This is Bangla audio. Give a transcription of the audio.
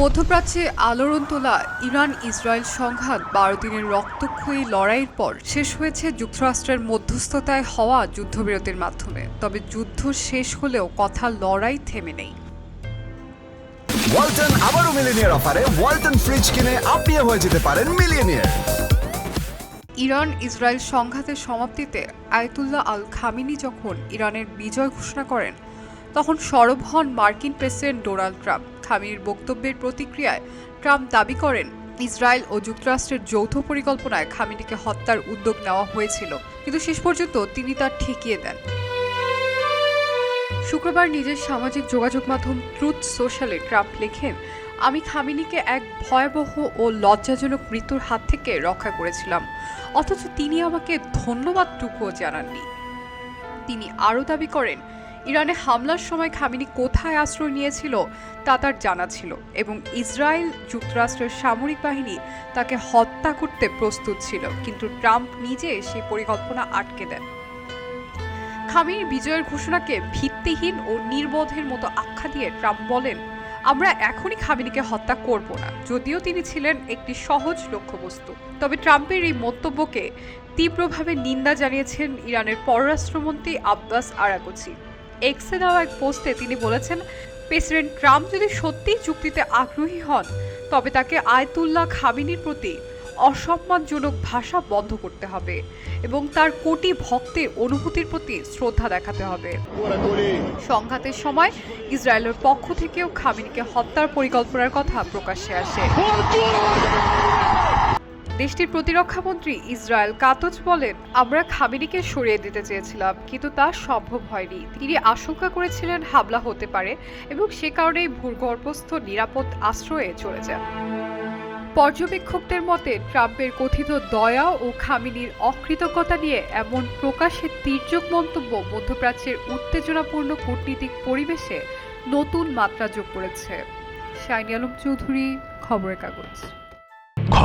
মধ্যপ্রাচ্যে আলোড়ন তোলা ইরান ইসরায়েল সংঘাত বারো দিনের রক্তক্ষয়ী লড়াইয়ের পর শেষ হয়েছে যুক্তরাষ্ট্রের মধ্যস্থতায় হওয়া যুদ্ধবিরতির মাধ্যমে। তবে যুদ্ধ শেষ হলেও কথা লড়াই থেমে নেই। ওয়ালটন আবারও মিলিনিয়ার অফারে। ওয়ালটন ফ্রিজ কিনে আপনিও হয়ে যেতে পারেন মিলিয়নিয়ার। ইরান ইসরায়েল সংঘাতের সমাপ্তিতে আয়তুল্লাহ আল খামিনি যখন ইরানের বিজয় ঘোষণা করেন তখন সরব হন মার্কিন প্রেসিডেন্ট ডোনাল্ড ট্রাম্প। খামিনির বক্তব্যের প্রতিক্রিয়ায় ট্রাম্প দাবি করেন, ইসরায়েল ও যুক্তরাষ্ট্রের যৌথ পরিকল্পনায় খামিনিকে হত্যার উদ্যোগ নেওয়া হয়েছিল, কিন্তু শেষ পর্যন্ত তিনি তা ঠেকিয়ে দেন। শুক্রবার নিজের সামাজিক যোগাযোগ মাধ্যম ট্রুথ সোশ্যালে ট্রাম্প লেখেন, আমি খামিনিকে এক ভয়াবহ ও লজ্জাজনক মৃত্যুর হাত থেকে রক্ষা করেছিলাম, অথচ তিনি আমাকে ধন্যবাদটুকুও জানাননি। তিনি আরও দাবি করেন ইরানে হামলার সময় খামিনি কোথায় আশ্রয় নিয়েছিল তা তার জানা ছিল এবং ইসরায়েল যুক্তরাষ্ট্রের সামরিক বাহিনী তাকে হত্যা করতে প্রস্তুত ছিল, কিন্তু ট্রাম্প নিজে সেই পরিকল্পনা আটকে দেন। খামির বিজয়ের ঘোষণাকে ভিত্তিহীন ও নির্বোধের মতো আখ্যা দিয়ে ট্রাম্প বলেন, আমরা এখনই খামিনিকে হত্যা করব না, যদিও তিনি ছিলেন একটি সহজ লক্ষ্যবস্তু। তবে ট্রাম্পের এই মন্তব্যকে তীব্রভাবে নিন্দা জানিয়েছেন ইরানের পররাষ্ট্রমন্ত্রী আব্বাস আরাগোচি। এক্সে দেওয়া এক পোস্টে তিনি বলেছেন, প্রেসিডেন্ট ট্রাম্প যদি সত্যিই চুক্তিতে আগ্রহী হন, তবে তাকে আয়তুল্লাহ খামিনির প্রতি অসম্মানজনক ভাষা বন্ধ করতে হবে এবং তার কোটি ভক্তের অনুভূতির প্রতি শ্রদ্ধা দেখাতে হবে। সংঘাতের সময় ইসরায়েলের পক্ষ থেকেও খামিনিকে হত্যার পরিকল্পনার কথা প্রকাশ্যে আসে। দেশটির প্রতিরক্ষামন্ত্রী ইসরায়েল কাতজ বলেন, আমরা খামিনিকে সরিয়ে দিতে চেয়েছিলাম, কিন্তু তা সম্ভব হয়নি। তিনি আশঙ্কা করেছিলেন হামলা হতে পারে এবং সে কারণেই ভূগর্ভস্থ নিরাপদ আশ্রয়ে চলে যান। পর্যবেক্ষকদের মতে, ট্রাম্পের কথিত দয়া ও খামিনির অকৃতজ্ঞতা নিয়ে এমন প্রকাশে তীর্যক মন্তব্য মধ্যপ্রাচ্যের উত্তেজনাপূর্ণ কূটনীতিক পরিবেশে নতুন মাত্রা যোগ করেছে। শাইনি আলম চৌধুরী, খবরের কাগজ।